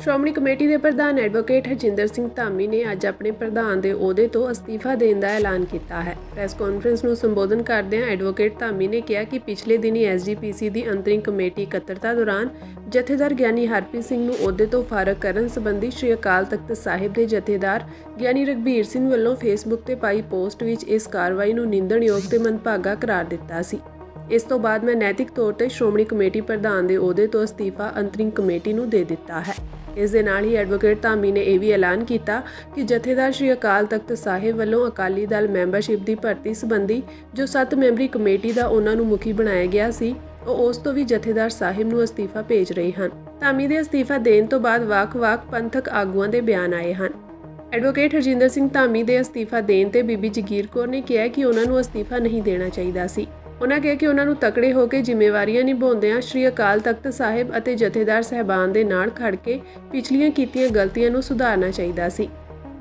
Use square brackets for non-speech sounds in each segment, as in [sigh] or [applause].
Shiromani committee ਦੇ ਪ੍ਰਧਾਨ advocate Harjinder Singh Dhami ਨੇ ਅੱਜ ਆਪਣੇ ਪ੍ਰਧਾਨ ਦੇ ਅਹੁਦੇ ਤੋਂ ਅਸਤੀਫਾ ਦੇਣ ਦਾ ਐਲਾਨ ਕੀਤਾ ਹੈ। ਪ੍ਰੈਸ ਕਾਨਫਰੰਸ ਨੂੰ ਸੰਬੋਧਨ ਕਰਦਿਆਂ ਐਡਵੋਕੇਟ ਧਾਮੀ ਨੇ ਕਿਹਾ ਕਿ ਪਿਛਲੇ ਦਿਨੀ ਐਸਜੀਪੀਸੀ ਦੀ ਅੰਤਰਿੰਗ ਕਮੇਟੀ ਇਕੱਤਰਤਾ ਦੌਰਾਨ ਜਥੇਦਾਰ ਗਿਆਨੀ ਹਰਪ੍ਰੀਤ ਸਿੰਘ ਨੂੰ ਅਹੁਦੇ ਤੋਂ ਫਾਰਗ ਕਰਨ ਸੰਬੰਧੀ ਸ਼੍ਰੀ ਅਕਾਲ ਤਖਤ ਸਾਹਿਬ ਦੇ ਜਥੇਦਾਰ ਗਿਆਨੀ ਰਘਬੀਰ ਸਿੰਘ ਵੱਲੋਂ ਫੇਸਬੁੱਕ ਤੇ ਪਾਈ ਪੋਸਟ ਵਿੱਚ ਇਸ ਕਾਰਵਾਈ ਨੂੰ ਨਿੰਦਣਯੋਗ ਤੇ ਮੰਦਭਾਗਾ ਕਰਾਰ ਦਿੱਤਾ ਸੀ। ਇਸ ਤੋਂ ਬਾਅਦ ਮੈਂ ਨੈਤਿਕ ਤੌਰ ਤੇ ਸ਼੍ਰੋਮਣੀ ਕਮੇਟੀ ਪ੍ਰਧਾਨ ਦੇ ਅਹੁਦੇ ਤੋਂ ਅਸਤੀਫਾ ਅੰਤਰਿੰਗ ਕਮੇਟੀ ਨੂੰ ਦੇ ਦਿੱਤਾ ਹੈ। ਇਸ ਦੇ ਨਾਲ ਹੀ ਐਡਵੋਕੇਟ ਧਾਮੀ ਨੇ ਇਹ ਵੀ ਐਲਾਨ ਕੀਤਾ ਕਿ ਜਥੇਦਾਰ ਸ਼੍ਰੀ ਅਕਾਲ ਤਖਤ ਸਾਹਿਬ ਵੱਲੋਂ ਅਕਾਲੀ ਦਲ ਮੈਂਬਰਸ਼ਿਪ ਦੀ ਭਰਤੀ ਸੰਬੰਧੀ ਜੋ 7 ਮੈਂਬਰੀ ਕਮੇਟੀ ਦਾ ਉਹਨਾਂ ਨੂੰ ਮੁਖੀ ਬਣਾਇਆ ਗਿਆ ਸੀ, ਉਹ ਉਸ ਤੋਂ ਵੀ ਜਥੇਦਾਰ ਸਾਹਿਬ ਨੂੰ ਅਸਤੀਫਾ ਭੇਜ ਰਹੇ ਹਨ। ਧਾਮੀ ਦੇ ਅਸਤੀਫਾ ਦੇਣ ਤੋਂ ਬਾਅਦ ਵੱਖ-ਵੱਖ ਪੰਥਕ ਆਗੂਆਂ ਦੇ ਬਿਆਨ ਆਏ ਹਨ। ਐਡਵੋਕੇਟ ਹਰਜਿੰਦਰ ਸਿੰਘ ਧਾਮੀ ਦੇ ਅਸਤੀਫਾ ਦੇਣ ਤੇ ਬੀਬੀ ਜਗੀਰ ਕੌਰ ਨੇ ਕਿਹਾ ਕਿ ਉਹਨਾਂ ਨੂੰ ਅਸਤੀਫਾ ਨਹੀਂ ਦੇਣਾ ਚਾਹੀਦਾ ਸੀ। ਉਹਨਾਂ ਕਿਹਾ ਕਿ ਉਹਨਾਂ ਨੂੰ ਤਕੜੇ ਹੋ ਕੇ ਜ਼ਿੰਮੇਵਾਰੀਆਂ ਨਿਭਾਉਂਦਿਆਂ ਸ਼੍ਰੀ ਅਕਾਲ ਤਖਤ ਸਾਹਿਬ ਅਤੇ ਜਥੇਦਾਰ ਸਹਿਬਾਨ ਦੇ ਨਾਲ ਖੜ ਕੇ ਪਿਛਲੀਆਂ ਕੀਤੀਆਂ ਗਲਤੀਆਂ ਨੂੰ ਸੁਧਾਰਨਾ ਚਾਹੀਦਾ ਸੀ।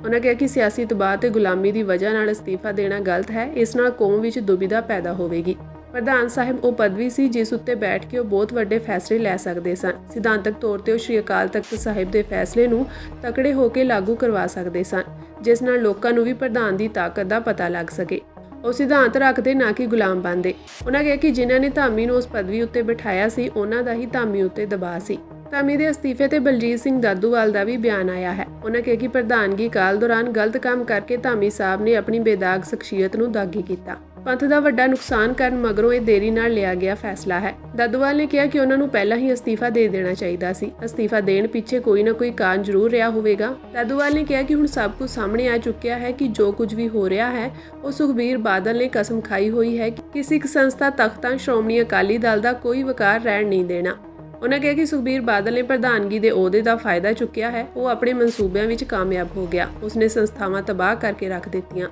ਉਹਨਾਂ ਕਿਹਾ ਕਿ ਸਿਆਸੀ ਦਬਾਅ ਤੇ ਗੁਲਾਮੀ ਦੀ ਵਜ੍ਹਾ ਨਾਲ ਅਸਤੀਫਾ ਦੇਣਾ ਗਲਤ ਹੈ, ਇਸ ਨਾਲ ਕੌਮ ਵਿੱਚ ਦੁਬਿਧਾ ਪੈਦਾ ਹੋਵੇਗੀ। ਪ੍ਰਧਾਨ ਸਾਹਿਬ ਉਹ ਪਦਵੀ ਸੀ ਜਿਸ ਉੱਤੇ ਬੈਠ ਕੇ ਉਹ ਬਹੁਤ ਵੱਡੇ ਫੈਸਲੇ ਲੈ ਸਕਦੇ ਸਨ। ਸਿਧਾਂਤਕ ਤੌਰ ਤੇ ਉਹ ਸ਼੍ਰੀ ਅਕਾਲ ਤਖਤ ਸਾਹਿਬ ਦੇ ਫੈਸਲੇ ਨੂੰ ਤਕੜੇ ਹੋ ਕੇ ਲਾਗੂ ਕਰਵਾ ਸਕਦੇ ਸਨ, ਜਿਸ ਨਾਲ ਲੋਕਾਂ ਨੂੰ ਵੀ ਪ੍ਰਧਾਨ ਦੀ ਤਾਕਤ ਦਾ ਪਤਾ ਲੱਗ ਸਕੇ। ਉਹ ਸਿਧਾਂਤ ਰੱਖਦੇ ਨਾ ਕਿ ਗੁਲਾਮ ਬਣਦੇ। ਉਹਨਾਂ ਕਿਹਾ ਕਿ ਜਿਨ੍ਹਾਂ ਨੇ ਧਾਮੀ ਨੂੰ ਉਸ ਪਦਵੀ ਉੱਤੇ ਬਿਠਾਇਆ ਸੀ, ਉਹਨਾਂ ਦਾ ਹੀ ਧਾਮੀ ਉੱਤੇ ਦਬਾਅ ਸੀ। ਧਾਮੀ ਦੇ ਅਸਤੀਫੇ ਤੇ ਬਲਜੀਤ ਸਿੰਘ ਦਾਦੂਵਾਲ ਦਾ ਵੀ ਬਿਆਨ ਆਇਆ ਹੈ। ਉਹਨਾਂ ਕਿਹਾ ਕਿ ਪ੍ਰਧਾਨਗੀ ਕਾਲ ਦੌਰਾਨ ਗਲਤ ਕੰਮ ਕਰਕੇ ਧਾਮੀ ਸਾਹਿਬ ਨੇ ਆਪਣੀ ਬੇਦਾਗ ਸ਼ਖਸੀਅਤ ਨੂੰ ਦਾਗੀ ਕੀਤਾ। ਪੰਥ ਦਾ ਵੱਡਾ ਨੁਕਸਾਨ ਕਰਨ ਮਗਰੋਂ ਇਹ ਦੇਰੀ ਨਾਲ ਲਿਆ ਗਿਆ ਫੈਸਲਾ ਹੈ। ਦਾਦੂਵਾਲ ਨੇ ਕਿਹਾ ਕਿ ਉਹਨਾਂ ਨੂੰ ਪਹਿਲਾਂ ਹੀ ਅਸਤੀਫਾ ਦੇ ਦੇਣਾ ਚਾਹੀਦਾ ਸੀ। ਅਸਤੀਫਾ ਦੇਣ ਪਿੱਛੇ ਕੋਈ ਨਾ ਕੋਈ ਕਾਰਨ ਜ਼ਰੂਰ ਰਿਹਾ ਹੋਵੇਗਾ। ਦਾਦੂਵਾਲ ਨੇ ਕਿਹਾ ਕਿ ਹੁਣ ਸਭ ਕੁਝ ਸਾਹਮਣੇ ਆ ਚੁੱਕਿਆ ਹੈ ਕਿ ਜੋ ਕੁਝ ਵੀ ਹੋ ਰਿਹਾ ਹੈ, ਉਹ ਸੁਖਬੀਰ ਬਾਦਲ ਨੇ ਕਸਮ ਖਾਈ ਹੋਈ ਹੈ ਕਿ ਸਿੱਖ ਸੰਸਥਾ ਤਖਤਾਂ ਸ਼੍ਰੋਮਣੀ ਅਕਾਲੀ ਦਲ ਦਾ ਕੋਈ ਵਕਾਰ ਰਹਿਣ ਨਹੀਂ ਦੇਣਾ। ਉਹਨਾਂ ਕਿਹਾ ਕਿ ਸੁਖਬੀਰ ਬਾਦਲ ਨੇ ਪ੍ਰਧਾਨਗੀ ਦੇ ਅਹੁਦੇ ਦਾ ਫਾਇਦਾ ਚੁੱਕਿਆ ਹੈ। ਉਹ ਆਪਣੇ ਮਨਸੂਬਿਆਂ ਵਿੱਚ ਕਾਮਯਾਬ ਹੋ ਗਿਆ। ਉਸਨੇ ਸੰਸਥਾਵਾਂ ਤਬਾਹ ਕਰਕੇ ਰੱਖ ਦਿੱਤੀਆਂ।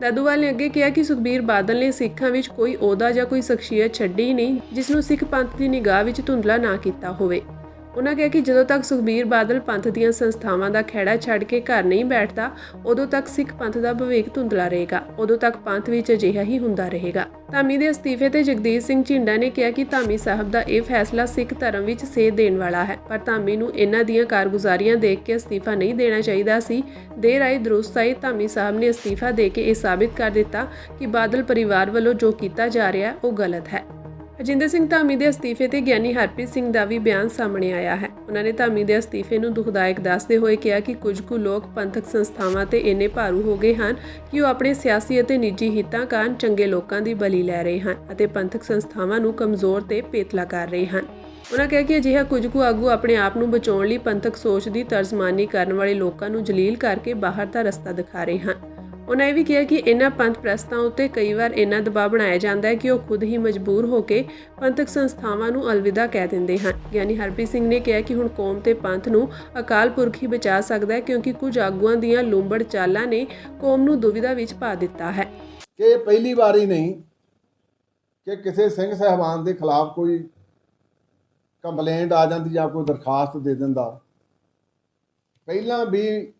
ਦਾਦੂਵਾਲ ਨੇ ਅੱਗੇ ਕਿਹਾ ਕਿ ਸੁਖਬੀਰ ਬਾਦਲ ਨੇ ਸਿੱਖਾਂ ਵਿੱਚ ਕੋਈ ਅਹੁਦਾ ਜਾਂ ਕੋਈ ਸ਼ਖਸੀਅਤ ਛੱਡੀ ਹੀ ਨਹੀਂ, ਜਿਸ ਨੂੰ ਸਿੱਖ ਪੰਥ ਦੀ ਨਿਗਾਹ ਵਿੱਚ ਧੁੰਦਲਾ ਨਾ ਕੀਤਾ ਹੋਵੇ। ਉਹਨਾਂ ਕਿਹਾ ਕਿ ਜਦੋਂ ਤੱਕ ਸੁਖਬੀਰ ਬਾਦਲ ਪੰਥ ਦੀਆਂ ਸੰਸਥਾਵਾਂ ਦਾ ਖਹਿੜਾ ਛੱਡ ਕੇ ਘਰ ਨਹੀਂ ਬੈਠਦਾ, ਉਦੋਂ ਤੱਕ ਸਿੱਖ ਪੰਥ ਦਾ ਭਵਿੱਖ ਧੁੰਦਲਾ ਰਹੇਗਾ, ਉਦੋਂ ਤੱਕ ਪੰਥ ਵਿੱਚ ਅਜਿਹਾ ਹੀ ਹੁੰਦਾ ਰਹੇਗਾ। ਧਾਮੀ ਦੇ ਅਸਤੀਫੇ ਤੇ ਜਗਦੀਸ਼ ਸਿੰਘ ਝਿੰਡਾ ਨੇ ਕਿਹਾ ਕਿ ਧਾਮੀ ਸਾਹਿਬ ਦਾ ਇਹ ਫੈਸਲਾ ਸਿੱਖ ਧਰਮ ਵਿੱਚ ਸੇਧ ਦੇਣ ਵਾਲਾ ਹੈ, ਪਰ ਧਾਮੀ ਨੂੰ ਇਹਨਾਂ ਦੀਆਂ ਕਾਰਗੁਜ਼ਾਰੀਆਂ ਦੇਖ ਕੇ ਅਸਤੀਫਾ ਨਹੀਂ ਦੇਣਾ ਚਾਹੀਦਾ ਸੀ। ਦੇਰ ਆਈ ਦਰੁਸਤ ਆਈ ਧਾਮੀ ਸਾਹਿਬ ਨੇ ਅਸਤੀਫਾ ਦੇ ਕੇ ਇਹ ਸਾਬਿਤ ਕਰ ਦਿੱਤਾ ਕਿ ਬਾਦਲ ਪਰਿਵਾਰ ਵੱਲੋਂ ਜੋ ਕੀਤਾ ਜਾ ਰਿਹਾ, ਉਹ ਗਲਤ ਹੈ। ਅਜਿੰਦਰ ਸਿੰਘ ਧਾਮੀ ਦੇ ਅਸਤੀਫੇ ਤੇ ਗਿਆਨੀ ਹਰਪ੍ਰੀਤ ਸਿੰਘ ਦਾ ਵੀ ਬਿਆਨ ਸਾਹਮਣੇ ਆਇਆ ਹੈ। ਉਹਨਾਂ ਨੇ ਧਾਮੀ ਦੇ ਅਸਤੀਫੇ ਨੂੰ ਦੁਖਦਾਇਕ ਦੱਸਦੇ ਹੋਏ ਕਿਹਾ ਕਿ ਕੁਝ ਕੁ ਲੋਕ ਪੰਥਕ ਸੰਸਥਾਵਾਂ ਤੇ ਇੰਨੇ ਭਾਰੂ ਹੋ ਗਏ ਹਨ ਕਿ ਉਹ ਆਪਣੇ ਸਿਆਸੀ ਅਤੇ ਨਿੱਜੀ ਹਿੱਤਾਂ ਕਾਰਨ ਚੰਗੇ ਲੋਕਾਂ ਦੀ ਬਲੀ ਲੈ ਰਹੇ ਹਨ ਅਤੇ ਪੰਥਕ ਸੰਸਥਾਵਾਂ ਨੂੰ ਕਮਜ਼ੋਰ ਤੇ ਪੇਤਲਾ ਕਰ ਰਹੇ ਹਨ। ਉਹਨਾਂ ਕਿਹਾ ਕਿ ਅਜਿਹਾ ਕੁਝ ਕੁ ਆਗੂ ਆਪਣੇ ਆਪ ਨੂੰ ਬਚਾਉਣ ਲਈ ਪੰਥਕ ਸੋਚ ਦੀ ਤਰਜਮਾਨੀ ਕਰਨ ਵਾਲੇ ਲੋਕਾਂ ਨੂੰ ਜਲੀਲ ਕਰਕੇ ਬਾਹਰ ਦਾ ਰਸਤਾ ਦਿਖਾ ਰਹੇ ਹਨ। ਉਹਨਾਂ ਇਹ ਵੀ ਕਿਹਾ ਕਿ ਇਹਨਾਂ ਪੰਥ ਪ੍ਰਸਤਾਂ ਉੱਤੇ ਕਈ ਵਾਰ ਇੰਨਾ ਦਬਾਅ ਬਣਾਇਆ ਜਾਂਦਾ ਹੈ ਕਿ ਉਹ ਖੁਦ ਹੀ ਮਜਬੂਰ ਹੋ ਕੇ ਪੰਥਕ ਸੰਸਥਾਵਾਂ ਨੂੰ ਅਲਵਿਦਾ ਕਹਿ ਦਿੰਦੇ ਹਨ। ਯਾਨੀ ਹਰਪ੍ਰੀਤ ਸਿੰਘ ਨੇ ਕਿਹਾ ਕਿ ਹੁਣ ਕੌਮ ਤੇ ਪੰਥ ਨੂੰ ਅਕਾਲ ਪੁਰਖ ਹੀ ਬਚਾ ਸਕਦਾ ਹੈ ਕਿਉਂਕਿ ਕੁਝ ਆਗੂਆਂ ਦੀਆਂ ਲੁੰਬੜ ਚਾਲਾਂ ਨੇ ਕੌਮ ਨੂੰ ਦੁਵਿਧਾ ਵਿੱਚ ਪਾ ਦਿੱਤਾ ਹੈ। ਕਿ ਇਹ ਪਹਿਲੀ ਵਾਰੀ ਨਹੀਂ ਕਿ ਕਿਸੇ ਸਿੰਘ ਸਹਿਬਾਨ ਦੇ ਖਿਲਾਫ ਕੋਈ ਕੰਪਲੇਂਟ ਆ ਜਾਂਦੀ ਜਾਂ ਕੋਈ ਦਰਖਾਸਤ ਦੇ ਦਿੰਦਾ। ਪਹਿਲਾਂ ਵੀ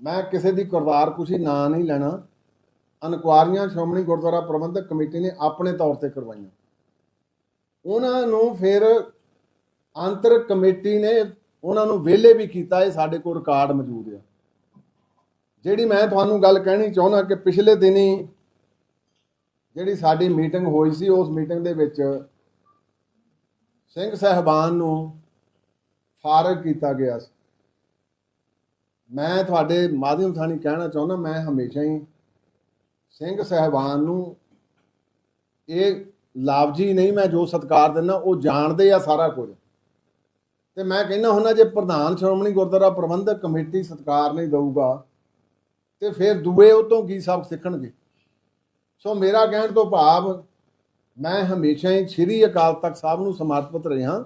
ਮੈਂ ਕਿਸੇ ਦੀ ਕਰਵਾਰ ਕੁਸ਼ੀ ਨਾਂ ਨਹੀਂ ਲੈਣਾ। ਇਨਕੁਆਰੀਆਂ ਸ਼੍ਰੋਮਣੀ ਗੁਰਦੁਆਰਾ ਪ੍ਰਬੰਧਕ ਕਮੇਟੀ ਨੇ ਆਪਣੇ ਤੌਰ ਤੇ ਕਰਵਾਈਆਂ। ਉਹਨਾਂ ਨੂੰ ਫਿਰ ਅੰਤਰ ਕਮੇਟੀ ਨੇ ਉਹਨਾਂ ਨੂੰ ਵਿਹਲੇ ਵੀ ਕੀਤਾ, ਇਹ ਸਾਡੇ ਕੋਲ ਰਿਕਾਰਡ ਮੌਜੂਦ ਆ। ਜਿਹੜੀ ਮੈਂ ਤੁਹਾਨੂੰ ਗੱਲ ਕਹਿਣੀ ਚਾਹੁੰਦਾ ਕਿ ਪਿਛਲੇ ਦਿਨੀ ਜਿਹੜੀ ਸਾਡੀ ਮੀਟਿੰਗ ਹੋਈ ਸੀ, ਉਸ ਮੀਟਿੰਗ ਦੇ ਵਿੱਚ ਸਿੰਘ ਸਹਿਬਾਨ ਨੂੰ ਫਾਰਗ ਕੀਤਾ ਗਿਆ ਸੀ। ਮੈਂ ਤੁਹਾਡੇ ਮਾਧਿਅਮ ਥਾਣੀ ਕਹਿਣਾ ਚਾਹੁੰਦਾ, ਮੈਂ ਹਮੇਸ਼ਾ ਹੀ ਸਿੰਘ ਸਹਿਬਾਨ ਨੂੰ ਇਹ ਲਾਭਜੀ ਨਹੀਂ ਮੈਂ ਜੋ ਸਤਕਾਰ ਦਿੰਦਾ, ਉਹ ਜਾਣਦੇ ਆ ਸਾਰਾ ਕੁਝ। ਤੇ ਮੈਂ ਕਹਿੰਦਾ ਹੁੰਦਾ, ਜੇ ਪ੍ਰਧਾਨ ਸ਼੍ਰੋਮਣੀ ਗੁਰਦੁਆਰਾ ਪ੍ਰਬੰਧਕ ਕਮੇਟੀ ਸਤਕਾਰ ਨਹੀਂ ਦਊਗਾ, ਤੇ ਫਿਰ ਦੂਏ ਉਹ ਤੋਂ ਕੀ ਸਭ ਸਿੱਖਣਗੇ? ਸੋ ਮੇਰਾ ਕਹਿਣ ਤੋਂ ਭਾਵ, ਮੈਂ ਹਮੇਸ਼ਾ ਹੀ ਸ੍ਰੀ ਅਕਾਲ ਤਖਤ ਸਾਹਿਬ ਨੂੰ ਸਮਰਪਿਤ ਰਿਹਾ,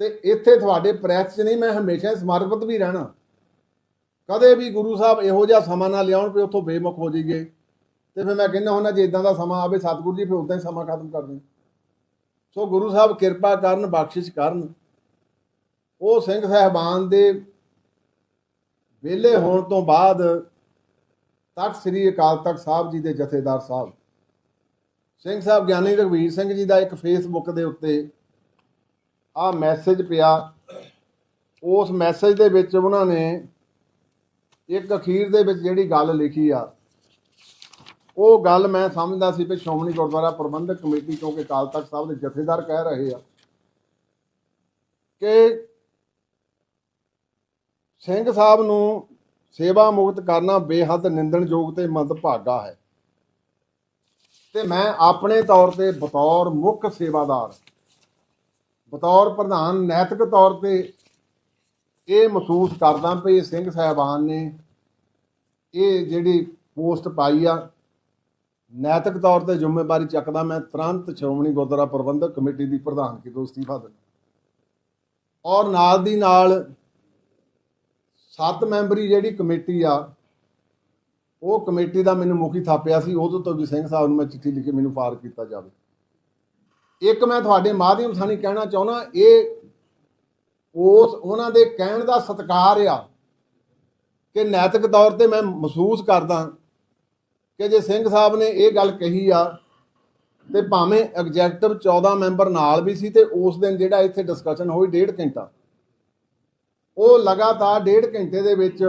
ਤੇ ਇੱਥੇ ਤੁਹਾਡੇ ਪ੍ਰੈਸ 'ਚ ਨਹੀਂ, ਮੈਂ ਹਮੇਸ਼ਾ ਹੀ ਸਮਰਪਿਤ ਵੀ ਰਹਿਣਾ। ਕਦੇ ਵੀ ਗੁਰੂ ਸਾਹਿਬ ਇਹੋ ਜਿਹਾ ਸਮਾਂ ਨਾ ਲਿਆਉਣ ਵੀ ਉੱਥੋਂ ਬੇਮੁਖ ਹੋ ਜਾਈਏ। ਤੇ ਫਿਰ ਮੈਂ ਕਹਿੰਦਾ ਹੁੰਦਾ, ਜੇ ਇਦਾਂ ਦਾ ਸਮਾਂ ਆਵੇ, ਸਤਿਗੁਰੂ ਜੀ, ਫਿਰ ਉਦਾਂ ਹੀ ਸਮਾਂ ਖਤਮ ਕਰ ਦੇਣ। ਸੋ ਗੁਰੂ ਸਾਹਿਬ ਕਿਰਪਾ ਕਰਨ, ਬਖਸ਼ਿਸ਼ ਕਰਨ। ਉਹ ਸਿੰਘ ਸਹਿਬਾਨ ਦੇ ਵਿਹਲੇ ਹੋਣ ਤੋਂ ਬਾਅਦ ਤਖਤ ਸ੍ਰੀ ਅਕਾਲ ਤਖਤ ਸਾਹਿਬ ਜੀ ਦੇ ਜਥੇਦਾਰ ਸਾਹਿਬ। ਸਿੰਘ ਸਾਹਿਬ ਗਿਆਨੀ ਰਘਵੀਰ ਸਿੰਘ ਜੀ ਦਾ ਇੱਕ ਫੇਸਬੁੱਕ ਦੇ ਉੱਤੇ ਆ ਮੈਸੇਜ ਪਿਆ। ਉਸ ਮੈਸੇਜ ਦੇ ਵਿੱਚ ਉਹਨਾਂ ਨੇ ਇੱਕ ਅਖੀਰ ਦੇ ਵਿੱਚ ਜਿਹੜੀ ਗੱਲ ਲਿਖੀ ਆ, ਉਹ ਗੱਲ ਮੈਂ ਸਮਝਦਾ ਸੀ ਵੀ ਸ਼੍ਰੋਮਣੀ ਗੁਰਦੁਆਰਾ ਪ੍ਰਬੰਧਕ ਕਮੇਟੀ, ਕਿਉਂਕਿ ਅਕਾਲ ਤਖਤ ਸਾਹਿਬ ਦੇ ਜਥੇਦਾਰ ਕਹਿ ਰਹੇ ਆ ਕਿ ਸਿੰਘ ਸਾਹਿਬ ਨੂੰ ਸੇਵਾ ਮੁਕਤ ਕਰਨਾ ਬੇਹੱਦ ਨਿੰਦਣਯੋਗ ਤੇ ਮੰਦਭਾਗਾ ਹੈ। ਤੇ ਮੈਂ ਆਪਣੇ ਤੌਰ ਤੇ ਬਤੌਰ ਮੁੱਖ ਸੇਵਾਦਾਰ, ਬਤੌਰ ਪ੍ਰਧਾਨ, ਨੈਤਿਕ ਤੌਰ ਤੇ ਇਹ ਮਹਿਸੂਸ ਕਰਦਾ ਵੀ ਸਿੰਘ ਸਾਹਿਬਾਨ ਨੇ ਇਹ ਜਿਹੜੀ ਪੋਸਟ ਪਾਈ ਆ, ਨੈਤਿਕ ਤੌਰ ਤੇ ਜ਼ਿੰਮੇਵਾਰੀ ਚੱਕਦਾ, ਮੈਂ ਤੁਰੰਤ ਸ਼੍ਰੋਮਣੀ ਗੁਰਦੁਆਰਾ ਪ੍ਰਬੰਧਕ ਕਮੇਟੀ ਦੀ ਪ੍ਰਧਾਨਗੀ ਤੋਂ ਅਸਤੀਫਾ ਦਿੰਦਾ ਔਰ ਨਾਲ ਦੀ ਨਾਲ ਸੱਤ ਮੈਂਬਰੀ ਜਿਹੜੀ ਕਮੇਟੀ ਆ, ਉਹ ਕਮੇਟੀ ਦਾ ਮੈਨੂੰ ਮੁਖੀ ਥਾਪਿਆ ਸੀ ਉਦੋਂ ਤੋਂ ਵੀ ਸਿੰਘ ਸਾਹਿਬ ਨੂੰ ਮੈਂ ਚਿੱਠੀ ਲਿਖ ਕੇ ਮੈਨੂੰ ਫਾਰ ਕੀਤਾ ਜਾਵੇ। ਇੱਕ ਮੈਂ ਤੁਹਾਡੇ ਮਾਧਿਅਮ ਸਾਨੀ ਕਹਿਣਾ ਚਾਹੁੰਦਾ, ਇਹ ਉਸ ਉਹਨਾਂ ਦੇ ਕਹਿਣ ਦਾ ਸਤਿਕਾਰ ਆ ਕਿ ਨੈਤਿਕ ਤੌਰ ਤੇ ਮੈਂ ਮਹਿਸੂਸ ਕਰਦਾ ਕਿ ਜੇ ਸਿੰਘ ਸਾਹਿਬ ਨੇ ਇਹ ਗੱਲ ਕਹੀ ਆ, ਤੇ ਭਾਵੇਂ ਐਗਜ਼ੈਕਟਿਵ 14 ਮੈਂਬਰ ਨਾਲ ਵੀ ਸੀ ਤੇ ਉਸ ਦਿਨ ਜਿਹੜਾ ਇੱਥੇ ਡਿਸਕਸ਼ਨ ਹੋਈ ਡੇਢ ਘੰਟਾ, ਉਹ ਲਗਾਤਾਰ ਡੇਢ ਘੰਟੇ ਦੇ ਵਿੱਚ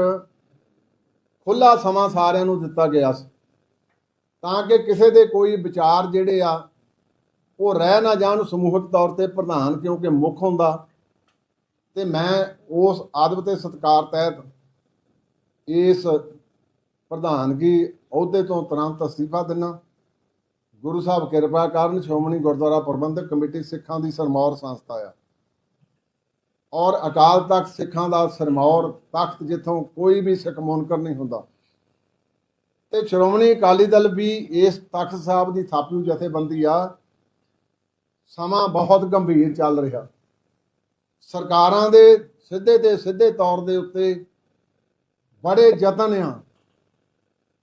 ਖੁੱਲਾ ਸਮਾਂ ਸਾਰਿਆਂ ਨੂੰ ਦਿੱਤਾ ਗਿਆ ਸੀ। ਤਾਂ ਕਿ ਕਿਸੇ ਦੇ ਕੋਈ ਵਿਚਾਰ ਜਿਹੜੇ ਆ, ਉਹ ਰਹਿ ਨਾ ਜਾਣ ਸਮੂਹਕ ਤੌਰ ਤੇ ਪ੍ਰਧਾਨ ਕਿਉਂਕਿ ਮੁੱਖ ਹੁੰਦਾ ਤੇ ਮੈਂ ਉਸ ਆਦਬ ਤੇ ਸਤਕਾਰ ਤਹਿਤ ਇਸ ਪ੍ਰਧਾਨਗੀ ਅਹੁਦੇ ਤੋਂ ਤੁਰੰਤ ਅਸਤੀਫਾ ਦਿੰਨਾ। ਗੁਰੂ ਸਾਹਿਬ ਕਿਰਪਾ ਕਰਨ, ਸ਼੍ਰੋਮਣੀ ਗੁਰਦੁਆਰਾ ਪ੍ਰਬੰਧਕ ਕਮੇਟੀ ਸਿੱਖਾਂ ਦੀ ਸਰਮੌਰ ਸੰਸਥਾ ਆ। ਔਰ ਅਕਾਲ ਤਖਤ ਸਿੱਖਾਂ ਦਾ ਸਰਮੌਰ ਤਖਤ ਜਿੱਥੋਂ ਕੋਈ ਵੀ ਸਿੱਖ ਮੁਨਕਰ ਨਹੀਂ ਹੁੰਦਾ। ਤੇ ਸ਼੍ਰੋਮਣੀ ਅਕਾਲੀ ਦਲ ਵੀ ਇਸ ਤਖਤ ਸਾਹਿਬ ਦੀ ਥਾਪਿਓ ਜਥੇਬੰਦੀ ਆ। ਸਮਾਂ ਬਹੁਤ ਗੰਭੀਰ ਚੱਲ ਰਿਹਾ। ਸਰਕਾਰਾਂ ਦੇ ਸਿੱਧੇ ਤੇ ਸਿੱਧੇ ਤੌਰ ਦੇ ਉੱਤੇ ਬੜੇ ਯਤਨ ਆ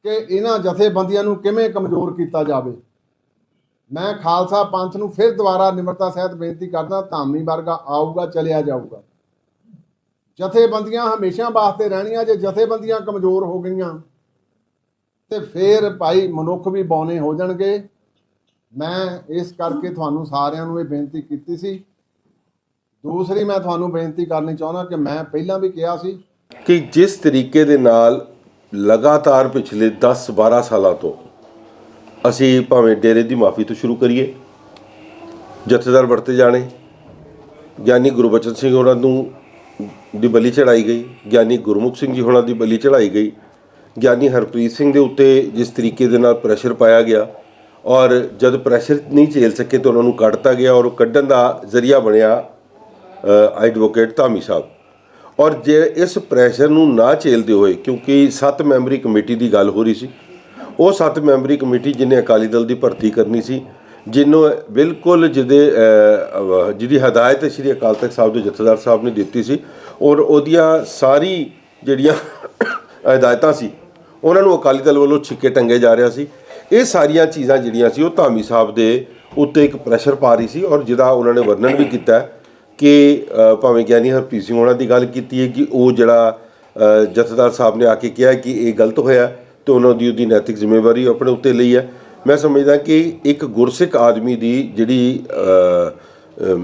ਕਿ ਇਹਨਾਂ ਜਥੇਬੰਦੀਆਂ ਨੂੰ ਕਿਵੇਂ ਕਮਜ਼ੋਰ ਕੀਤਾ ਜਾਵੇ। ਮੈਂ ਖਾਲਸਾ ਪੰਥ ਨੂੰ ਫਿਰ ਦੁਬਾਰਾ ਨਿਮਰਤਾ ਸਹਿਤ ਬੇਨਤੀ ਕਰਦਾ, ਧਾਮੀ ਵਰਗਾ ਆਊਗਾ, ਚਲਿਆ ਜਾਊਗਾ। ਜਥੇਬੰਦੀਆਂ ਹਮੇਸ਼ਾ ਵਾਸਤੇ ਰਹਿਣੀਆਂ, ਜੇ ਜਥੇਬੰਦੀਆਂ ਕਮਜ਼ੋਰ ਹੋ ਗਈਆਂ, ਤੇ ਫਿਰ ਭਾਈ ਮਨੁੱਖ ਵੀ ਬੌਨੇ ਹੋ ਜਾਣਗੇ। ਮੈਂ ਇਸ ਕਰਕੇ ਤੁਹਾਨੂੰ ਸਾਰਿਆਂ ਨੂੰ ਇਹ ਬੇਨਤੀ ਕੀਤੀ ਸੀ ਦੂਸਰੀ ਮੈਂ ਤੁਹਾਨੂੰ ਬੇਨਤੀ ਕਰਨੀ ਚਾਹੁੰਦਾ ਕਿ ਮੈਂ ਪਹਿਲਾਂ ਵੀ ਕਿਹਾ ਸੀ ਕਿ ਜਿਸ ਤਰੀਕੇ ਦੇ ਨਾਲ ਲਗਾਤਾਰ ਪਿਛਲੇ 10-12 ਸਾਲਾਂ ਤੋਂ ਅਸੀਂ ਭਾਵੇਂ ਡੇਰੇ ਦੀ ਮਾਫੀ ਤੋਂ ਸ਼ੁਰੂ ਕਰੀਏ, ਜਥੇਦਾਰ ਵਰਤੇ ਜਾਣੇ, ਗਿਆਨੀ ਗੁਰਬਚਨ ਸਿੰਘ ਹੋਰਾਂ ਨੂੰ ਦੀ ਬਲੀ ਚੜਾਈ ਗਈ, ਗਿਆਨੀ ਗੁਰਮੁਖ ਸਿੰਘ ਜੀ ਹੋਰਾਂ ਦੀ ਬਲੀ ਚੜਾਈ ਗਈ, ਗਿਆਨੀ ਹਰਪ੍ਰੀਤ ਸਿੰਘ ਦੇ ਉੱਤੇ ਜਿਸ ਤਰੀਕੇ ਦੇ ਨਾਲ ਪ੍ਰੈਸ਼ਰ ਪਾਇਆ ਗਿਆ ਔਰ ਜਦ ਪ੍ਰੈਸ਼ਰ ਨਹੀਂ ਝੇਲ ਸਕੇ ਤਾਂ ਉਹਨਾਂ ਨੂੰ ਕੱਢਤਾ ਗਿਆ ਔਰ ਉਹ ਕੱਢਣ ਦਾ ਜ਼ਰੀਆ ਬਣਿਆ ਐਡਵੋਕੇਟ ਧਾਮੀ ਸਾਹਿਬ। ਔਰ ਜੇ ਇਸ ਪ੍ਰੈਸ਼ਰ ਨੂੰ ਨਾ ਝੇਲਦੇ ਹੋਏ, ਕਿਉਂਕਿ 7 ਮੈਂਬਰੀ ਕਮੇਟੀ ਦੀ ਗੱਲ ਹੋ ਰਹੀ ਸੀ, ਉਹ 7 ਮੈਂਬਰੀ ਕਮੇਟੀ ਜਿਹਨੇ ਅਕਾਲੀ ਦਲ ਦੀ ਭਰਤੀ ਕਰਨੀ ਸੀ ਜਿਹਨੂੰ ਬਿਲਕੁਲ ਜਿਹਦੇ ਜਿਹਦੀ ਹਦਾਇਤ ਸ਼੍ਰੀ ਅਕਾਲ ਤਖਤ ਸਾਹਿਬ ਦੇ ਜਥੇਦਾਰ ਸਾਹਿਬ ਨੇ ਦਿੱਤੀ ਸੀ, ਔਰ ਉਹਦੀਆਂ ਸਾਰੀ ਜਿਹੜੀਆਂ ਹਦਾਇਤਾਂ ਸੀ, ਉਹਨਾਂ ਨੂੰ ਅਕਾਲੀ ਦਲ ਵੱਲੋਂ ਛਿੱਕੇ ਟੰਗੇ ਜਾ ਰਿਹਾ ਸੀ। ਇਹ ਸਾਰੀਆਂ ਚੀਜ਼ਾਂ ਜਿਹੜੀਆਂ ਸੀ, ਉਹ ਧਾਮੀ ਸਾਹਿਬ ਦੇ ਉੱਤੇ ਇੱਕ ਪ੍ਰੈਸ਼ਰ ਪਾ ਰਹੀ ਸੀ, ਔਰ ਜਿਹਦਾ ਉਹਨਾਂ ਨੇ ਵਰਣਨ ਵੀ ਕੀਤਾ ਕਿ ਭਾਵੇਂ ਗਿਆਨੀ ਹਰਪ੍ਰੀਤ ਸਿੰਘ ਉਹਨਾਂ ਦੀ ਗੱਲ ਕੀਤੀ ਹੈ ਕਿ ਉਹ ਜਿਹੜਾ ਜਥੇਦਾਰ ਸਾਹਿਬ ਨੇ ਆ ਕੇ ਕਿਹਾ ਕਿ ਇਹ ਗਲਤ ਹੋਇਆ ਤੇ ਉਹਨਾਂ ਦੀ ਉਹਦੀ ਨੈਤਿਕ ਜ਼ਿੰਮੇਵਾਰੀ ਉਹ ਆਪਣੇ ਉੱਤੇ ਲਈ ਹੈ। ਮੈਂ ਸਮਝਦਾ ਕਿ ਇੱਕ ਗੁਰਸਿੱਖ ਆਦਮੀ ਦੀ ਜਿਹੜੀ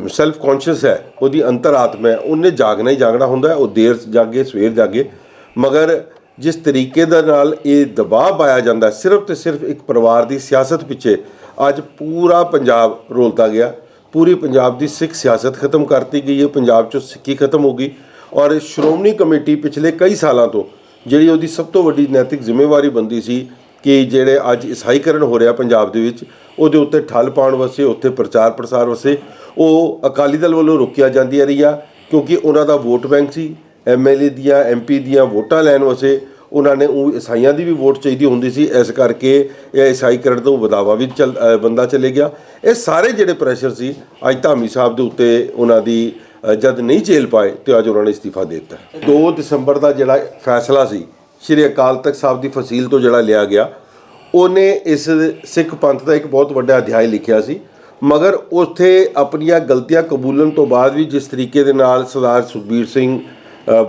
ਸੈਲਫ ਕੌਨਸ਼ੀਅਸ ਹੈ, ਉਹਦੀ ਅੰਤਰਾਤਮਾ ਹੈ, ਉਹਨੇ ਜਾਗਣਾ ਹੀ ਜਾਗਣਾ ਹੁੰਦਾ ਉਹ ਦੇਰ ਜਾਗੇ, ਸਵੇਰ ਜਾਗੇ। ਮਗਰ ਜਿਸ ਤਰੀਕੇ ਦੇ ਨਾਲ ਇਹ ਦਬਾਅ ਪਾਇਆ ਜਾਂਦਾ ਸਿਰਫ ਤੇ ਸਿਰਫ ਇੱਕ ਪਰਿਵਾਰ ਦੀ ਸਿਆਸਤ ਪਿੱਛੇ ਅੱਜ ਪੂਰਾ ਪੰਜਾਬ ਰੋਲਤਾ ਗਿਆ। ਪੂਰੀ ਪੰਜਾਬ ਦੀ ਸਿੱਖ ਸਿਆਸਤ ਖਤਮ ਕਰਤੀ ਗਈ ਹੈ, ਪੰਜਾਬ ਚੋਂ ਸਿੱਖੀ ਖਤਮ ਹੋ ਗਈ ਔਰ ਸ਼੍ਰੋਮਣੀ ਕਮੇਟੀ ਪਿਛਲੇ ਕਈ ਸਾਲਾਂ ਤੋਂ ਜਿਹੜੀ ਉਹਦੀ ਸਭ ਤੋਂ ਵੱਡੀ ਨੈਤਿਕ ਜ਼ਿੰਮੇਵਾਰੀ ਬੰਦੀ ਸੀ ਕਿ ਜਿਹੜੇ ਅੱਜ ਇਸਾਈਕਰਨ ਹੋ ਰਿਹਾ ਪੰਜਾਬ ਦੇ ਵਿੱਚ, ਉਹਦੇ ਉੱਤੇ ਠੱਲ ਪਾਉਣ ਵਾਸਤੇ, ਉੱਥੇ ਪ੍ਰਚਾਰ ਪ੍ਰਸਾਰ ਵਾਸਤੇ, ਉਹ ਅਕਾਲੀ ਦਲ ਵੱਲੋਂ ਰੋਕਿਆ ਜਾਂਦੀਆਂ ਰਹੀਆਂ ਕਿਉਂਕਿ ਉਹਨਾਂ ਦਾ ਵੋਟ ਬੈਂਕ ਸੀ ਐਮਐਲਏ ਦੀਆਂ ਐਮਪੀ ਦੀਆਂ ਵੋਟਾਂ ਲੈਣ ਵਾਸਤੇ ਉਹਨਾਂ ਨੇ ਉਹ ਈਸਾਈਆਂ ਦੀ ਵੀ ਵੋਟ ਚਾਹੀਦੀ ਹੁੰਦੀ ਸੀ, ਇਸ ਕਰਕੇ ਇਹ ਈਸਾਈਕਰਨ ਤੋਂ ਵਧਾਵਾ ਵੀ ਚੱਲ ਬੰਦਾ ਚਲੇ ਗਿਆ। ਇਹ ਸਾਰੇ ਜਿਹੜੇ ਪ੍ਰੈਸ਼ਰ ਸੀ, ਅੱਜ ਧਾਮੀ ਸਾਹਿਬ ਦੇ ਉੱਤੇ ਉਹਨਾਂ ਦੀ ਜਦ ਨਹੀਂ ਝੇਲ ਪਾਏ ਤੇ ਅੱਜ ਉਹਨਾਂ ਨੇ ਇਸਤੀਫਾ ਦੇ ਦਿੱਤਾ। 2 ਦਸੰਬਰ ਦਾ ਜਿਹੜਾ ਫੈਸਲਾ ਸੀ, ਸ਼੍ਰੀ ਅਕਾਲ ਤਖਤ ਸਾਹਿਬ ਦੀ ਫਸੀਲ ਤੋਂ ਜਿਹੜਾ ਲਿਆ ਗਿਆ, ਉਹਨੇ ਇਸ ਸਿੱਖ ਪੰਥ ਦਾ ਇੱਕ ਬਹੁਤ ਵੱਡਾ ਅਧਿਆਇ ਲਿਖਿਆ ਸੀ। ਮਗਰ ਉੱਥੇ ਆਪਣੀਆਂ ਗਲਤੀਆਂ ਕਬੂਲਣ ਤੋਂ ਬਾਅਦ ਵੀ ਜਿਸ ਤਰੀਕੇ ਦੇ ਨਾਲ ਸਰਦਾਰ ਸੁਖਬੀਰ ਸਿੰਘ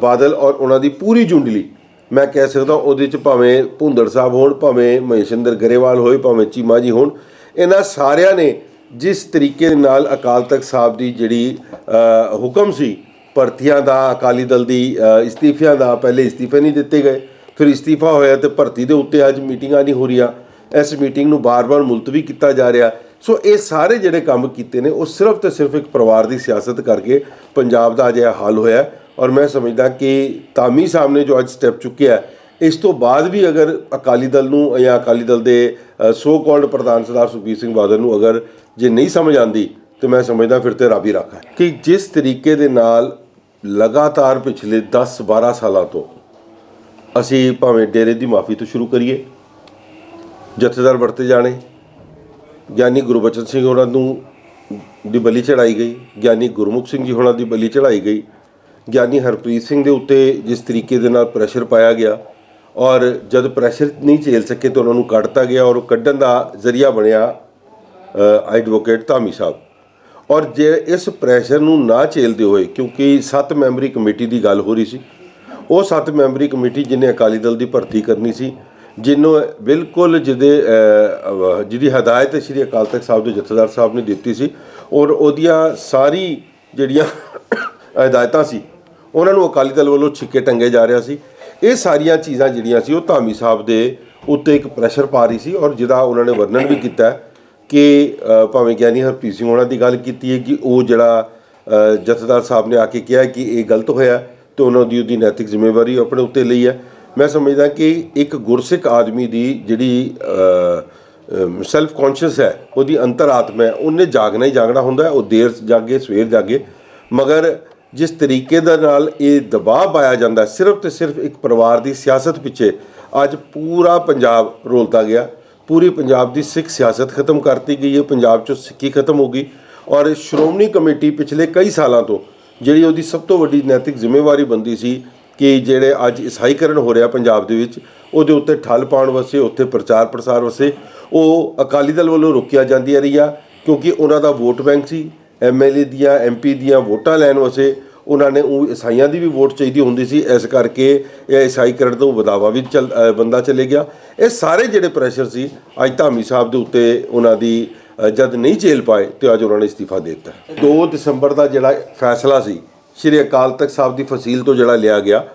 ਬਾਦਲ ਔਰ ਉਹਨਾਂ ਦੀ ਪੂਰੀ ਜੁੰਡਲੀ ਮੈਂ ਕਹਿ ਸਕਦਾ ਉਹਦੇ ਚ ਭਾਵੇਂ ਭੁੰਦੜ ਸਾਹਿਬ ਹੋਣ, ਭਾਵੇਂ ਮਹੇਸ਼ਿੰਦਰ ਗਰੇਵਾਲ ਹੋਏ, ਭਾਵੇਂ ਚੀਮਾ ਜੀ ਹੋਣ, ਇਹਨਾਂ ਸਾਰਿਆਂ ਨੇ ਜਿਸ ਤਰੀਕੇ ਦੇ ਨਾਲ ਅਕਾਲ ਤਖਤ ਸਾਹਿਬ ਦੀ ਜਿਹੜੀ ਹੁਕਮ ਸੀ, ਭਰਤੀਆਂ ਦਾ, ਅਕਾਲੀ ਦਲ ਦੀ ਇਸਤੀਫਿਆਂ ਦਾ, ਪਹਿਲੇ ਇਸਤੀਫੇ ਨਹੀਂ ਦਿੱਤੇ ਗਏ, ਫਿਰ ਇਸਤੀਫਾ ਹੋਇਆ ਤੇ ਭਰਤੀ ਦੇ ਉੱਤੇ ਅੱਜ ਮੀਟਿੰਗਾਂ ਨਹੀਂ ਹੋ ਰਹੀਆਂ, ਇਸ ਮੀਟਿੰਗ ਨੂੰ ਬਾਰ-ਬਾਰ ਮੁਲਤਵੀ ਕੀਤਾ ਜਾ ਰਿਹਾ। ਸੋ ਇਹ ਸਾਰੇ ਜਿਹੜੇ ਕੰਮ ਕੀਤੇ ਨੇ, ਉਹ ਸਿਰਫ ਤੇ ਸਿਰਫ ਇੱਕ ਪਰਿਵਾਰ ਦੀ ਸਿਆਸਤ ਕਰਕੇ ਪੰਜਾਬ ਦਾ ਅਜਿਹਾ ਹਾਲ ਹੋਇਆ। ਔਰ ਮੈਂ ਸਮਝਦਾ ਕਿ ਤਾਮੀ ਸਾਹਿਬ ਨੇ ਜੋ ਅੱਜ ਸਟੈਪ ਚੁੱਕਿਆ ਇਸ ਤੋਂ ਬਾਅਦ ਵੀ ਅਗਰ ਅਕਾਲੀ ਦਲ ਨੂੰ ਜਾਂ ਅਕਾਲੀ ਦਲ ਦੇ ਸੋ ਕਾਲਡ ਪ੍ਰਧਾਨ ਸਰਦਾਰ ਸੁਖਬੀਰ ਸਿੰਘ ਬਾਦਲ ਨੂੰ ਅਗਰ ਜੇ ਨਹੀਂ ਸਮਝ ਆਂਦੀ, ਤੇ ਮੈਂ ਸਮਝਦਾ ਫਿਰ ਤੇ ਰੱਬ ਹੀ। ਰੱਖਾ ਕਿ ਜਿਸ ਤਰੀਕੇ ਦੇ ਨਾਲ ਲਗਾਤਾਰ ਪਿਛਲੇ 10 12 ਸਾਲਾਂ ਤੋਂ ਅਸੀਂ ਭਾਵੇਂ ਡੇਰੇ ਦੀ ਮਾਫੀ ਤੋਂ ਸ਼ੁਰੂ ਕਰੀਏ, ਜਥੇਦਾਰ ਵਰਤੇ ਜਾਣੇ, ਗਿਆਨੀ ਗੁਰਬਚਨ ਸਿੰਘ ਹੋਰਾਂ ਨੂੰ ਦੀ ਬਲੀ ਚੜਾਈ ਗਈ, ਗਿਆਨੀ ਗੁਰਮੁਖ ਸਿੰਘ ਜੀ ਹੋਰਾਂ ਦੀ ਬਲੀ ਚੜਾਈ ਗਈ ਗਿਆਨੀ ਹਰਪ੍ਰੀਤ ਸਿੰਘ ਦੇ ਉੱਤੇ ਜਿਸ ਤਰੀਕੇ ਦੇ ਨਾਲ ਪ੍ਰੈਸ਼ਰ ਪਾਇਆ ਗਿਆ ਔਰ ਜਦ ਪ੍ਰੈਸ਼ਰ ਨਹੀਂ ਝੇਲ ਸਕੇ ਤਾਂ ਉਹਨਾਂ ਨੂੰ ਕੱਢਤਾ ਗਿਆ ਔਰ ਉਹ ਕੱਢਣ ਦਾ ਜ਼ਰੀਆ ਬਣਿਆ ਐਡਵੋਕੇਟ ਧਾਮੀ ਸਾਹਿਬ। ਔਰ ਜੇ ਇਸ ਪ੍ਰੈਸ਼ਰ ਨੂੰ ਨਾ ਝੇਲਦੇ ਹੋਏ, ਕਿਉਂਕਿ 7 ਮੈਂਬਰੀ ਕਮੇਟੀ ਦੀ ਗੱਲ ਹੋ ਰਹੀ ਸੀ, ਉਹ 7 ਮੈਂਬਰੀ ਕਮੇਟੀ ਜਿਹਨੇ ਅਕਾਲੀ ਦਲ ਦੀ ਭਰਤੀ ਕਰਨੀ ਸੀ ਜਿਹਨੂੰ ਬਿਲਕੁਲ ਜਿਹਦੇ ਜਿਹਦੀ ਹਦਾਇਤ ਸ਼੍ਰੀ ਅਕਾਲ ਤਖਤ ਸਾਹਿਬ ਦੇ ਜਥੇਦਾਰ ਸਾਹਿਬ ਨੇ ਦਿੱਤੀ ਸੀ ਔਰ ਉਹਦੀਆਂ ਸਾਰੀ ਜਿਹੜੀਆਂ [coughs] ਹਦਾਇਤਾਂ ਸੀ ਉਹਨਾਂ ਨੂੰ ਅਕਾਲੀ ਦਲ ਵੱਲੋਂ ਛਿੱਕੇ ਟੰਗੇ ਜਾ ਰਿਹਾ ਸੀ। ਇਹ ਸਾਰੀਆਂ ਚੀਜ਼ਾਂ ਜਿਹੜੀਆਂ ਸੀ, ਉਹ ਧਾਮੀ ਸਾਹਿਬ ਦੇ ਉੱਤੇ ਇੱਕ ਪ੍ਰੈਸ਼ਰ ਪਾ ਰਹੀ ਸੀ ਔਰ ਜਿਹਦਾ ਉਹਨਾਂ ਨੇ ਵਰਣਨ ਵੀ ਕੀਤਾ ਕਿ ਭਾਵੇਂ ਗਿਆਨੀ ਹਰਪ੍ਰੀਤ ਸਿੰਘ ਉਹਨਾਂ ਦੀ ਗੱਲ ਕੀਤੀ ਹੈ ਕਿ ਉਹ ਜਿਹੜਾ ਜਥੇਦਾਰ ਸਾਹਿਬ ਨੇ ਆ ਕੇ ਕਿਹਾ ਕਿ ਇਹ ਗਲਤ ਹੋਇਆ ਤੇ ਉਹਨਾਂ ਦੀ ਉਹਦੀ ਨੈਤਿਕ ਜ਼ਿੰਮੇਵਾਰੀ ਆਪਣੇ ਉੱਤੇ ਲਈ ਹੈ। ਮੈਂ ਸਮਝਦਾ ਕਿ ਇੱਕ ਗੁਰਸਿੱਖ ਆਦਮੀ ਦੀ ਜਿਹੜੀ ਸੈਲਫ ਕੌਨਸ਼ੀਅਸ ਹੈ, ਉਹਦੀ ਅੰਤਰਾਤਮਾ ਹੈ, ਉਹਨੇ ਜਾਗਣਾ ਹੀ ਜਾਗਣਾ ਹੁੰਦਾ ਹੈ, ਉਹ ਦੇਰ ਜਾਗੇ, ਸਵੇਰ ਜਾਗੇ, ਮਗਰ ਜਿਸ ਤਰੀਕੇ ਦੇ ਨਾਲ ਇਹ ਦਬਾਅ ਪਾਇਆ ਜਾਂਦਾ ਸਿਰਫ ਤੇ ਸਿਰਫ ਇੱਕ ਪਰਿਵਾਰ ਦੀ ਸਿਆਸਤ ਪਿੱਛੇ ਅੱਜ ਪੂਰਾ ਪੰਜਾਬ ਰੋਲਤਾ ਗਿਆ। ਪੂਰੀ ਪੰਜਾਬ ਦੀ ਸਿੱਖ ਸਿਆਸਤ ਖਤਮ ਕਰਤੀ ਗਈ ਹੈ, ਪੰਜਾਬ 'ਚੋਂ ਸਿੱਖੀ ਖਤਮ ਹੋ ਗਈ ਔਰ ਸ਼੍ਰੋਮਣੀ ਕਮੇਟੀ ਪਿਛਲੇ ਕਈ ਸਾਲਾਂ ਤੋਂ ਜਿਹੜੀ ਉਹਦੀ ਸਭ ਤੋਂ ਵੱਡੀ ਨੈਤਿਕ ਜ਼ਿੰਮੇਵਾਰੀ ਬੰਦੀ ਸੀ ਕਿ ਜਿਹੜੇ ਅੱਜ ਇਸਾਈਕਰਨ ਹੋ ਰਿਹਾ ਪੰਜਾਬ ਦੇ ਵਿੱਚ, ਉਹਦੇ ਉੱਤੇ ਠੱਲ ਪਾਉਣ ਵਾਸਤੇ, ਉੱਥੇ ਪ੍ਰਚਾਰ ਪ੍ਰਸਾਰ ਵਾਸਤੇ, ਉਹ ਅਕਾਲੀ ਦਲ ਵੱਲੋਂ ਰੋਕਿਆ ਜਾਂਦੀ ਰਹੀ ਆ ਕਿਉਂਕਿ ਉਹਨਾਂ ਦਾ ਵੋਟ ਬੈਂਕ ਸੀ। ਐਮਐਲਏ ਦੀਆਂ ਐਮਪੀ ਦੀਆਂ ਵੋਟਾਂ ਲੈਣ ਵਾਸਤੇ ਉਹਨਾਂ ਨੇ ਉਹ ਈਸਾਈਆਂ ਦੀ ਵੀ ਵੋਟ ਚਾਹੀਦੀ ਹੁੰਦੀ ਸੀ। ਇਸ ਕਰਕੇ ਇਹ ਈਸਾਈ ਕਰਨ ਤੋਂ ਵਧਾਵਾ ਵੀ ਚੱਲ ਬੰਦਾ ਚਲੇ ਗਿਆ। ਇਹ ਸਾਰੇ ਜਿਹੜੇ ਪ੍ਰੈਸ਼ਰ ਸੀ, ਅੱਜ ਧਾਮੀ ਸਾਹਿਬ ਦੇ ਉੱਤੇ ਉਹਨਾਂ ਦੀ ਜਦ ਨਹੀਂ ਝੇਲ ਪਾਏ ਤੇ ਅੱਜ ਉਹਨਾਂ ਨੇ ਇਸਤੀਫਾ ਦੇ ਦਿੱਤਾ। 2 ਦਸੰਬਰ ਦਾ ਜਿਹੜਾ ਫੈਸਲਾ ਸੀ, ਸ਼੍ਰੀ ਅਕਾਲ ਤਖਤ ਸਾਹਿਬ ਦੀ ਫਸੀਲ ਤੋਂ ਜਿਹੜਾ ਲਿਆ ਗਿਆ,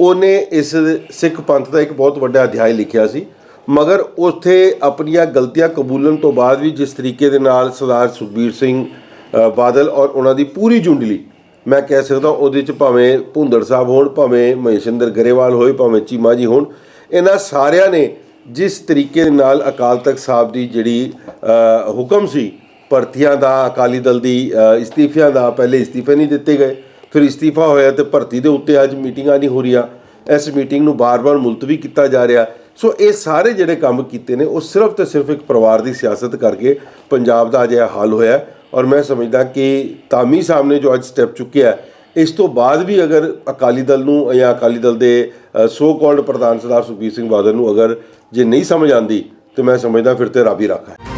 ਉਹਨੇ ਇਸ ਸਿੱਖ ਪੰਥ ਦਾ ਇੱਕ ਬਹੁਤ ਵੱਡਾ ਅਧਿਆਇ ਲਿਖਿਆ ਸੀ। ਮਗਰ ਉੱਥੇ ਆਪਣੀਆਂ ਗਲਤੀਆਂ ਕਬੂਲਣ ਤੋਂ ਬਾਅਦ ਵੀ ਜਿਸ ਤਰੀਕੇ ਦੇ ਨਾਲ ਸਰਦਾਰ ਸੁਖਬੀਰ ਸਿੰਘ ਬਾਦਲ ਔਰ ਉਹਨਾਂ ਦੀ ਪੂਰੀ ਜੁੰਡਲੀ। ਮੈਂ ਕਹਿ ਸਕਦਾ ਉਹਦੇ ਚ ਭਾਵੇਂ ਭੁੰਦੜ ਸਾਹਿਬ ਹੋਣ, ਭਾਵੇਂ ਮਹੇਸ਼ਿੰਦਰ ਗਰੇਵਾਲ ਹੋਏ, ਭਾਵੇਂ ਚੀਮਾ ਜੀ ਹੋਣ, ਇਹਨਾਂ ਸਾਰਿਆਂ ਨੇ ਜਿਸ ਤਰੀਕੇ ਦੇ ਨਾਲ ਅਕਾਲ ਤਖਤ ਸਾਹਿਬ ਦੀ ਜਿਹੜੀ ਹੁਕਮ ਸੀ, ਭਰਤੀਆਂ ਦਾ, ਅਕਾਲੀ ਦਲ ਦੀ ਇਸਤੀਫਿਆਂ ਦਾ, ਪਹਿਲੇ ਇਸਤੀਫੇ ਨਹੀਂ ਦਿੱਤੇ ਗਏ, ਫਿਰ ਇਸਤੀਫਾ ਹੋਇਆ ਤੇ ਭਰਤੀ ਦੇ ਉੱਤੇ ਅੱਜ ਮੀਟਿੰਗਾਂ ਨਹੀਂ ਹੋ ਰਹੀਆਂ, ਇਸ ਮੀਟਿੰਗ ਨੂੰ ਬਾਰ-ਬਾਰ ਮੁਲਤਵੀ ਕੀਤਾ ਜਾ ਰਿਹਾ। ਸੋ ਇਹ ਸਾਰੇ ਜਿਹੜੇ ਕੰਮ ਕੀਤੇ ਨੇ, ਉਹ ਸਿਰਫ ਤੇ ਸਿਰਫ ਇੱਕ ਪਰਿਵਾਰ ਦੀ ਸਿਆਸਤ ਕਰਕੇ ਪੰਜਾਬ ਦਾ ਅਜਿਹਾ ਹਾਲ ਹੋਇਆ। ਔਰ ਮੈਂ ਸਮਝਦਾ ਕਿ ਤਾਮੀ ਸਾਹਿਬ ਨੇ ਜੋ ਅੱਜ ਸਟੈਪ ਚੁੱਕਿਆ ਹੈ, ਇਸ ਤੋਂ ਬਾਅਦ ਵੀ ਅਗਰ ਅਕਾਲੀ ਦਲ ਨੂੰ ਜਾਂ ਅਕਾਲੀ ਦਲ ਦੇ ਸੋ ਕਾਲਡ ਪ੍ਰਧਾਨ ਸਰਦਾਰ ਸੁਖਬੀਰ ਸਿੰਘ ਬਾਦਲ ਨੂੰ ਅਗਰ ਜੇ ਨਹੀਂ ਸਮਝ ਆਂਦੀ ਤੇ ਮੈਂ ਸਮਝਦਾ ਫਿਰ ਤੇ ਰੱਬ ਹੀ ਰੱਖਾ ਹੈ।